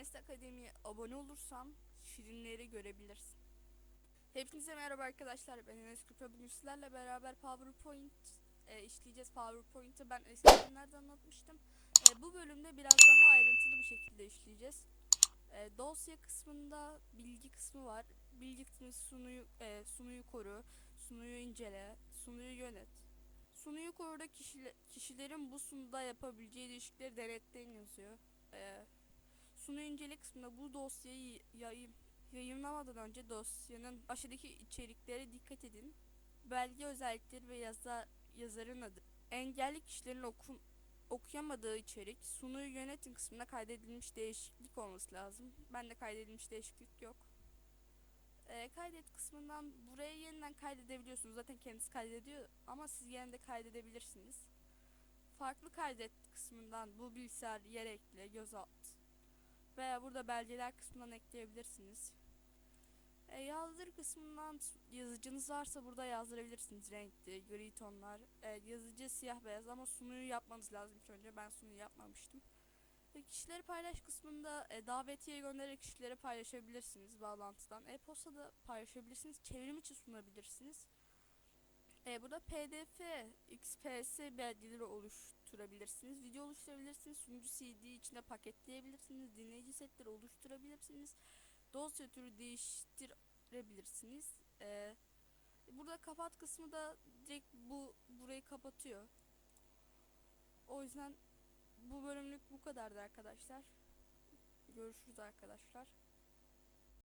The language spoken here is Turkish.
Enes Akademi'ye abone olursan şirinleri görebilirsin. Hepinize merhaba arkadaşlar. Ben Enes Küpe. Bugün sizlerle beraber PowerPoint e, işleyeceğiz. PowerPoint'i ben eskiden nerede anlatmıştım. E, bu bölümde biraz daha ayrıntılı bir şekilde işleyeceğiz. E, dosya kısmında bilgi kısmı var. Bilgi kısmı sunuyu, e, sunuyu koru, sunuyu incele, sunuyu yönet. Sunuyu koruda kişile- kişilerin bu sunuda yapabileceği değişiklikleri denetleyin yazıyor. E, sunu incele kısmında bu dosyayı yayın, yayınlamadan önce dosyanın aşağıdaki içeriklere dikkat edin. Belge özellikleri ve yazar, yazarın adı. Engelli kişilerin okun, okuyamadığı içerik sunuyu yönetin kısmında kaydedilmiş değişiklik olması lazım. Bende kaydedilmiş değişiklik yok. Ee, kaydet kısmından buraya yeniden kaydedebiliyorsunuz. Zaten kendisi kaydediyor ama siz yine de kaydedebilirsiniz. Farklı kaydet kısmından bu bilgisayar yer ekle, göz veya burada belgeler kısmından ekleyebilirsiniz. E, yazdır kısmından yazıcınız varsa burada yazdırabilirsiniz renkli, gri tonlar. E, yazıcı siyah beyaz ama sunuyu yapmanız lazım ilk önce. Ben sunuyu yapmamıştım. E, kişileri paylaş kısmında e, davetiye göndererek kişilere paylaşabilirsiniz bağlantıdan. E-posta da paylaşabilirsiniz. Çevrim içi sunabilirsiniz. E, burada PDF, XPS belgeleri oluşturabilirsiniz. Video oluşturabilirsiniz. Sunucu CD içinde paketleyebilirsiniz. Dinleyici setleri oluşturabilirsiniz. Dosya türü değiştirebilirsiniz. E, burada kapat kısmı da direkt bu burayı kapatıyor. O yüzden bu bölümlük bu kadardı arkadaşlar. Görüşürüz arkadaşlar.